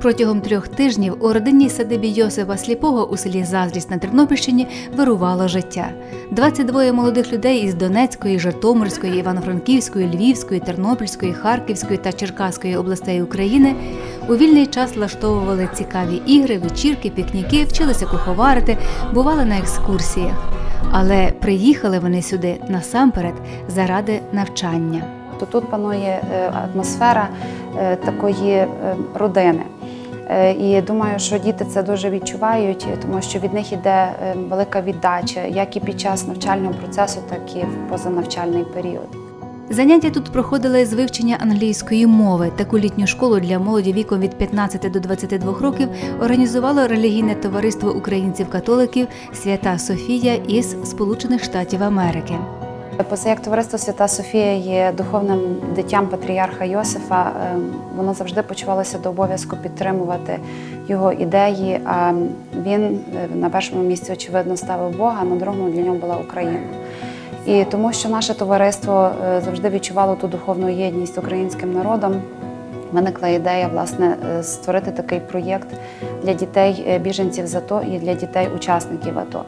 Протягом трьох тижнів у родинній садибі Йосипа Сліпого у селі Зазрість на Тернопільщині вирувало життя. 22 молодих людей із Донецької, Житомирської, Івано-Франківської, Львівської, Тернопільської, Харківської та Черкаської областей України у вільний час влаштовували цікаві ігри, вечірки, пікніки, вчилися куховарити, бували на екскурсіях. Але приїхали вони сюди насамперед заради навчання. то тут панує е, атмосфера е, такої е, родини. Е, І думаю, що діти це дуже відчувають, тому що від них іде е, велика віддача, як і під час навчального процесу, так і в позанавчальний період. Заняття тут проходили з вивчення англійської мови. Таку літню школу для молоді віком від 15 до 22 років організувало релігійне товариство українців-католиків Свята Софія із Сполучених Штатів Америки. Поза як товариство Свята Софія є духовним дитям патріарха Йосифа, е, воно завжди почувалося до обов'язку підтримувати його ідеї. А він е, на першому місці, очевидно, ставив Бога, на другому для нього була Україна. І тому, що наше товариство е, завжди відчувало ту духовну єдність з українським народом, виникла ідея власне е, створити такий проєкт для дітей біженців з АТО і для дітей учасників АТО.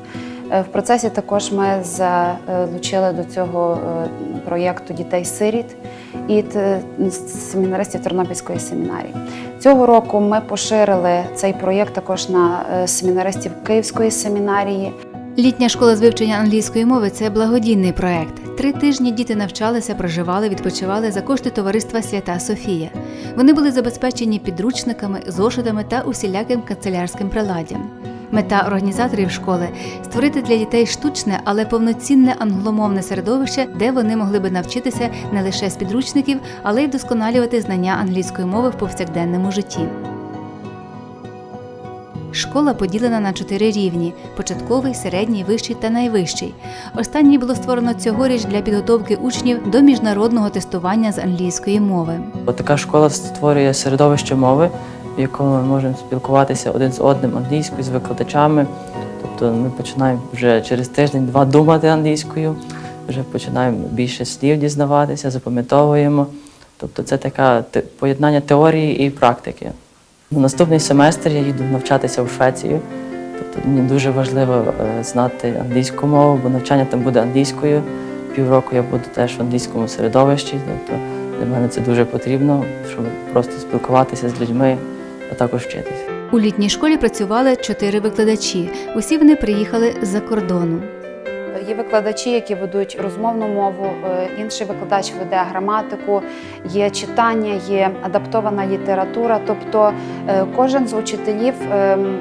Е, В процесі також ми залучили до цього е, проєкту дітей-сиріт і семінаристів Тернопільської семінарії. Цього року ми поширили цей проєкт також на е, семінаристів Київської семінарії. Літня школа з вивчення англійської мови це благодійний проект. Три тижні діти навчалися, проживали, відпочивали за кошти товариства Свята Софія. Вони були забезпечені підручниками, зошитами та усіляким канцелярським приладдям. Мета організаторів школи створити для дітей штучне, але повноцінне англомовне середовище, де вони могли би навчитися не лише з підручників, але й вдосконалювати знання англійської мови в повсякденному житті. Школа поділена на чотири рівні: початковий, середній, вищий та найвищий. Останній було створено цьогоріч для підготовки учнів до міжнародного тестування з англійської мови. Така школа створює середовище мови, в якому ми можемо спілкуватися один з одним англійською, з викладачами. Тобто ми починаємо вже через тиждень-два думати англійською, вже починаємо більше слів дізнаватися, запам'ятовуємо. Тобто це таке поєднання теорії і практики. Наступний семестр я їду навчатися в Швецію. Тобто мені дуже важливо е, знати англійську мову, бо навчання там буде англійською. Півроку я буду теж в англійському середовищі. Тобто для мене це дуже потрібно, щоб просто спілкуватися з людьми, а також вчитися. У літній школі працювали чотири викладачі. Усі вони приїхали з-за кордону. Є викладачі, які ведуть розмовну мову, е, інший викладач веде граматику, є читання, є адаптована література. Тобто е, кожен з учителів ем,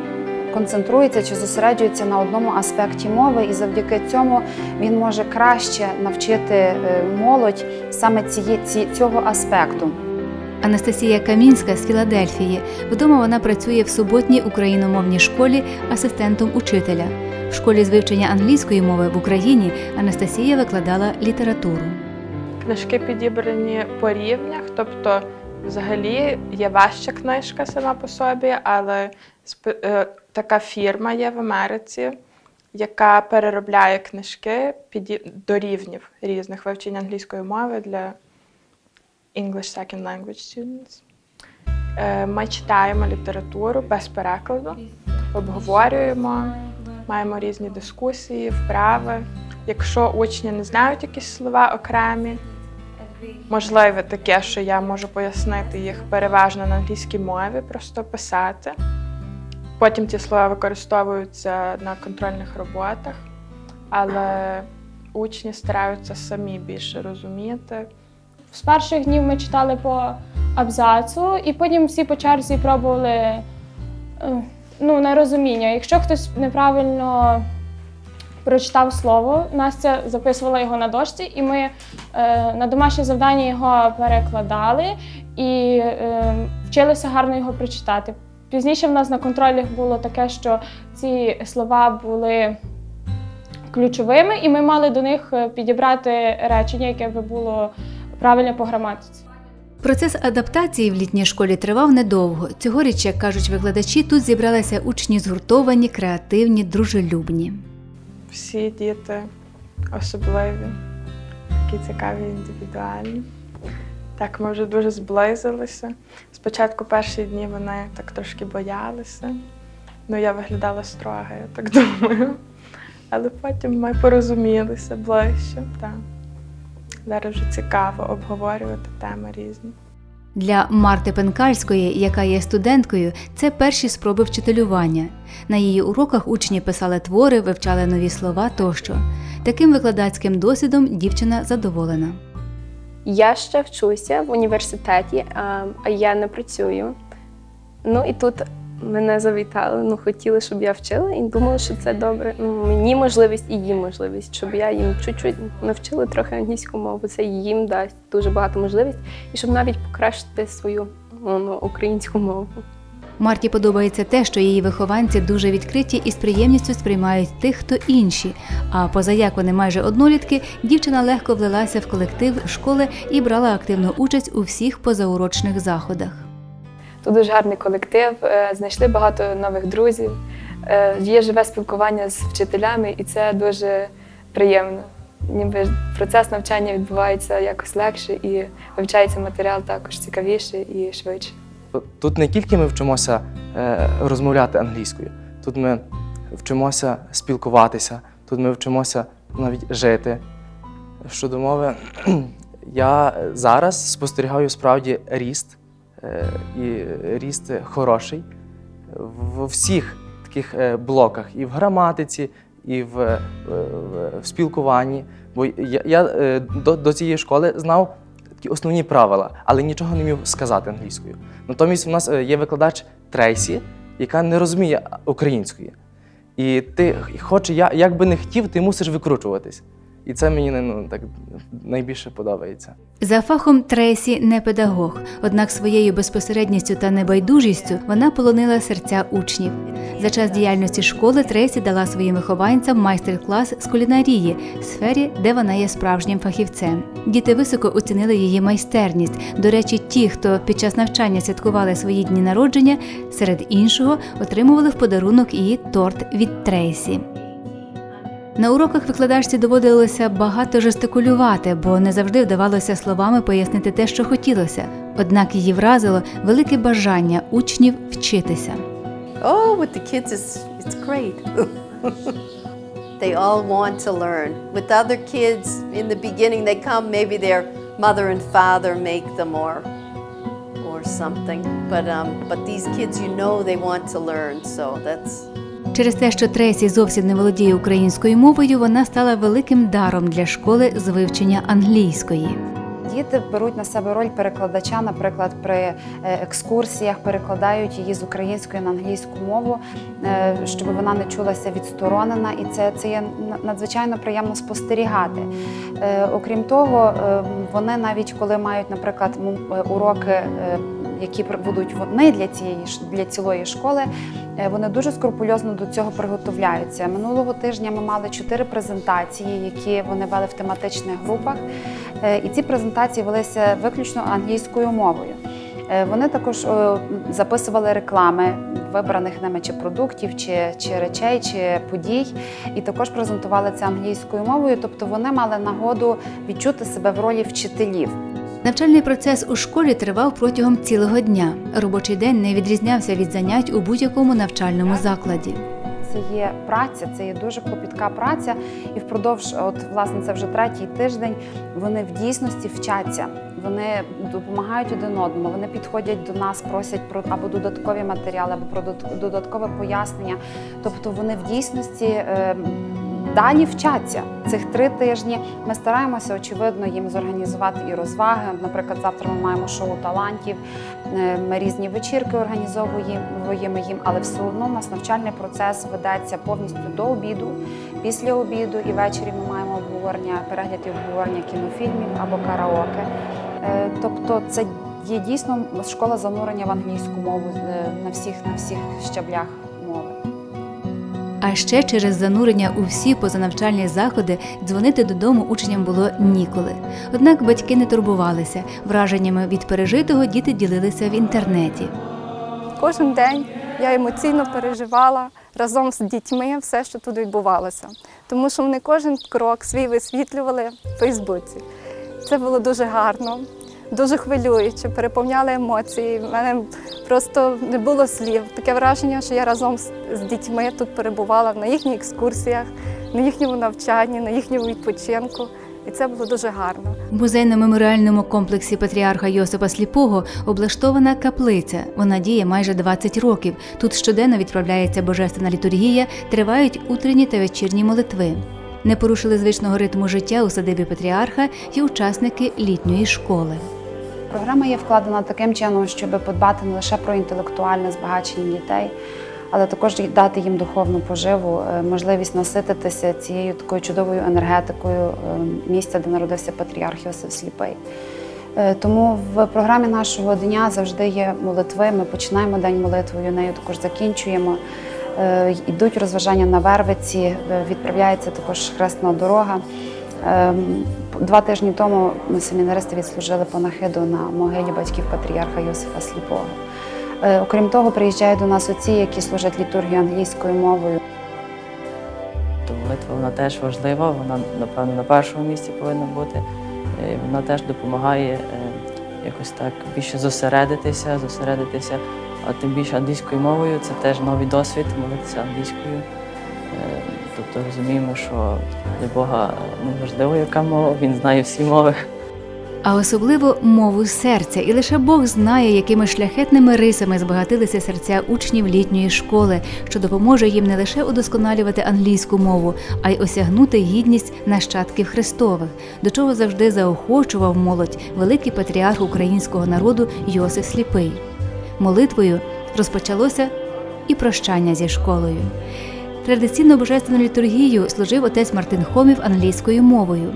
концентрується чи зосереджується на одному аспекті мови, і завдяки цьому він може краще навчити е, молодь саме ціє- ці- цього аспекту. Анастасія Камінська з Філадельфії. Вдома вона працює в суботній україномовній школі асистентом учителя. В школі з вивчення англійської мови в Україні Анастасія викладала літературу. Книжки підібрані по рівнях, тобто, взагалі є важча книжка сама по собі, але е, така фірма є в Америці, яка переробляє книжки до рівнів різних вивчення англійської мови для English Second Language Students. Е, Ми читаємо літературу без перекладу, обговорюємо, маємо різні дискусії, вправи. Якщо учні не знають якісь слова окремі, можливе таке, що я можу пояснити їх переважно на англійській мові, просто писати. Потім ці слова використовуються на контрольних роботах, але учні стараються самі більше розуміти. З перших днів ми читали по абзацу, і потім всі по черзі пробували е, ну, на. Якщо хтось неправильно прочитав слово, Настя записувала його на дошці, і ми е, на домашнє завдання його перекладали і е, вчилися гарно його прочитати. Пізніше в нас на контролях було таке, що ці слова були ключовими, і ми мали до них е, підібрати речення, яке би було правильне по граматиці. Процес адаптації в літній школі тривав недовго. Цьогоріч, як кажуть викладачі, тут зібралися учні згуртовані, креативні, дружелюбні. Всі діти особливі, такі цікаві, індивідуальні. Так, ми вже дуже зблизилися. Спочатку перші дні вони так трошки боялися. Ну, я виглядала строго, я так думаю. Але потім ми порозумілися ближче. Так. Зараз вже цікаво обговорювати теми різні. Для Марти Пенкальської, яка є студенткою, це перші спроби вчителювання. На її уроках учні писали твори, вивчали нові слова тощо. Таким викладацьким досвідом дівчина задоволена. Я ще вчуся в університеті, а, а я не працюю. Ну і тут мене завітали. Ну, хотіли, щоб я вчила, і думали, що це добре. Ну, мені можливість і їм можливість, щоб я їм чуть-чуть навчила трохи англійську мову. Це їм дасть дуже багато можливість, і щоб навіть покращити свою ну, українську мову. Марті подобається те, що її вихованці дуже відкриті і з приємністю сприймають тих, хто інші. А позаяк вони майже однолітки, дівчина легко влилася в колектив школи і брала активну участь у всіх позаурочних заходах. Тут дуже гарний колектив, е, знайшли багато нових друзів, е, є живе спілкування з вчителями, і це дуже приємно. Ніби процес навчання відбувається якось легше і вивчається матеріал також цікавіше і швидше. Тут не тільки ми вчимося е, розмовляти англійською, тут ми вчимося спілкуватися, тут ми вчимося навіть жити. Щодо мови, я зараз спостерігаю справді ріст, і ріст хороший в всіх таких е, блоках, і в граматиці, і в, е, в- спілкуванні. Бо я, я е, до, до цієї школи знав такі основні правила, але нічого не міг сказати англійською. Натомість у нас е, є викладач Трейсі, яка не розуміє української. І ти, хоч я, як би не хотів, ти мусиш викручуватись. І це мені ну, так найбільше подобається. За фахом Тресі не педагог, однак своєю безпосередністю та небайдужістю вона полонила серця учнів. За час діяльності школи Тресі дала своїм вихованцям майстер-клас з кулінарії, сфері, де вона є справжнім фахівцем. Діти високо оцінили її майстерність. До речі, ті, хто під час навчання святкували свої дні народження, серед іншого отримували в подарунок і торт від Трейсі. На уроках викладачці доводилося багато жестикулювати, бо не завжди вдавалося словами пояснити те, що хотілося. Однак її вразило велике бажання учнів вчитися. Oh, with the kids, it's, it's great. they all want to learn. With other kids, in the beginning, they come, maybe their mother and father make them or, or something. But, um, but these kids, you know they want to learn, so that's, Через те, що Тресі зовсім не володіє українською мовою, вона стала великим даром для школи з вивчення англійської. Діти беруть на себе роль перекладача, наприклад, при е, екскурсіях перекладають її з української на англійську мову, е, щоб вона не чулася відсторонена, і це, це є надзвичайно приємно спостерігати. Е, Окрім того, вони навіть коли мають, наприклад, уроки, які будуть вони для цієї для цілої школи, е, вони дуже скрупульозно до цього приготовляються. Минулого тижня ми мали чотири презентації, які вони вели в тематичних групах. Е, І ці презентації велися виключно англійською мовою. Е, Вони також записували реклами вибраних ними чи продуктів, чи, чи речей, чи подій, і також презентували це англійською мовою. Тобто вони мали нагоду відчути себе в ролі вчителів. Навчальний процес у школі тривав протягом цілого дня. Робочий день не відрізнявся від занять у будь-якому навчальному закладі. Це є праця, це є дуже клопітка праця, і впродовж, от власне, це вже третій тиждень. Вони в дійсності вчаться. Вони допомагають один одному. Вони підходять до нас, просять про або додаткові матеріали, або про додаткове пояснення. Тобто вони в дійсності. е, Далі вчаться цих три тижні. Ми стараємося, очевидно, їм зорганізувати і розваги. Наприклад, завтра ми маємо шоу талантів. Е, Ми різні вечірки організовуємо їм, але все одно у нас навчальний процес ведеться повністю до обіду, після обіду і ввечері ми маємо обговорення, перегляд і обговорення кінофільмів або караоке. Е, Тобто, це є дійсно школа занурення в англійську мову е, на всіх на всіх щаблях. А ще через занурення у всі позанавчальні заходи дзвонити додому учням було ніколи. Однак батьки не турбувалися. Враженнями від пережитого діти ділилися в інтернеті. Кожен день я емоційно переживала разом з дітьми все, що тут відбувалося, тому що вони кожен крок свій висвітлювали в Фейсбуці. Це було дуже гарно. Дуже хвилююче, переповняли емоції. У мене просто не було слів. Таке враження, що я разом з, дітьми тут перебувала на їхніх екскурсіях, на їхньому навчанні, на їхньому відпочинку. І це було дуже гарно. В музейно-меморіальному комплексі патріарха Йосипа Сліпого облаштована каплиця. Вона діє майже 20 років. Тут щоденно відправляється божественна літургія, тривають утренні та вечірні молитви. Не порушили звичного ритму життя у садибі патріарха і учасники літньої школи. Програма є вкладена таким чином, щоб подбати не лише про інтелектуальне збагачення дітей, але також дати їм духовну поживу, е, можливість насититися цією такою чудовою енергетикою е, місця, де народився патріарх Йосиф Сліпий. Е, Тому в програмі нашого дня завжди є молитви. Ми починаємо день молитвою, нею також закінчуємо. Йдуть розважання на Вервиці, відправляється також хресна дорога. Ем, Два тижні тому ми семінаристи відслужили панахиду на могилі батьків патріарха Йосифа Сліпого. Е, Окрім того, приїжджають до нас отці, які служать літургію англійською мовою. Молитва вона теж важлива, вона, напевно, на першому місці повинна бути. Е, Вона теж допомагає е, якось так більше зосередитися, зосередитися, а тим більше англійською мовою це теж новий досвід молитися англійською. Е, Тобто розуміємо, що для Бога не важливо, яка мова, він знає всі мови. а особливо мову серця. І лише Бог знає, якими шляхетними рисами збагатилися серця учнів літньої школи, що допоможе їм не лише удосконалювати англійську мову, а й осягнути гідність нащадків Христових, до чого завжди заохочував молодь великий патріарх українського народу Йосиф Сліпий. Молитвою розпочалося і прощання зі школою. Традиційно божественну літургію служив отець Мартин Хомів англійською мовою.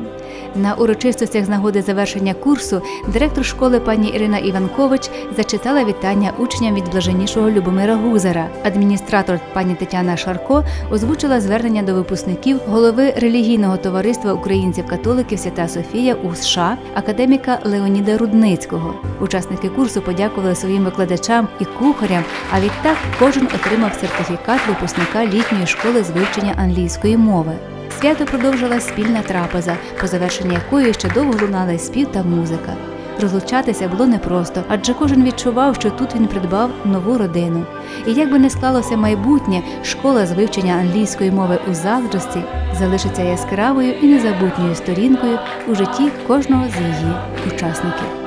На урочистостях з нагоди завершення курсу директор школи пані Ірина Іванкович зачитала вітання учням від блаженнішого Любомира Гузара. Адміністратор пані Тетяна Шарко озвучила звернення до випускників голови релігійного товариства українців-католиків Свята Софія у США, академіка Леоніда Рудницького. Учасники курсу подякували своїм викладачам і кухарям. А відтак кожен отримав сертифікат випускника літньої школи з вивчення англійської мови. Свято продовжила спільна трапеза, по завершенні якої ще довго лунали спів та музика. Розлучатися було непросто, адже кожен відчував, що тут він придбав нову родину. І як би не склалося майбутнє, школа з вивчення англійської мови у Заздрості залишиться яскравою і незабутньою сторінкою у житті кожного з її учасників.